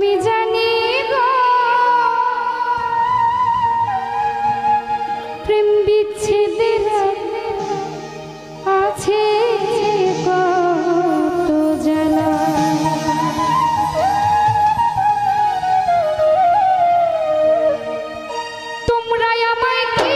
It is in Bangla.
তুমি জানি প্রেম বিচ্ছেদের আছে কত আমায়